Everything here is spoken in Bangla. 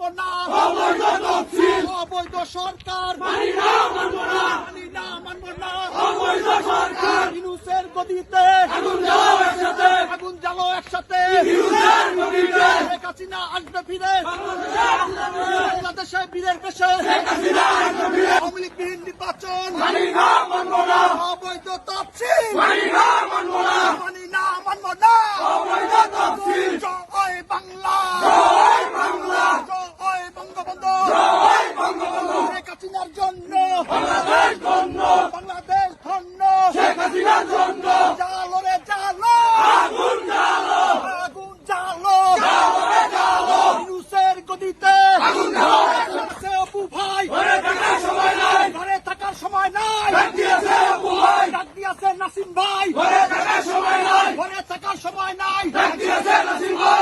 মানব না অবৈধ তফসিল অবৈধ সরকার। মানি না মানব না। মানি না মানব না অবৈধ সরকার ইনুসের গদিতে। আগুন জ্বালাও একসাথে। আগুন জ্বালাও একসাথে ইনুসের গদিতে শেখ হাসিনা আসবে ফিরে। বাংলাদেশে বীরের পেশে। শেখ হাসিনা আসবে ফিরে আওয়ামী লীগ বিহীন নির্বাচন। মানি না মানব না অবৈধতা আছে নাসিম ভাই। ঘরে থাকার সময় নাই। ঘরে থাকার সময় নাই। নাসিম ভাই।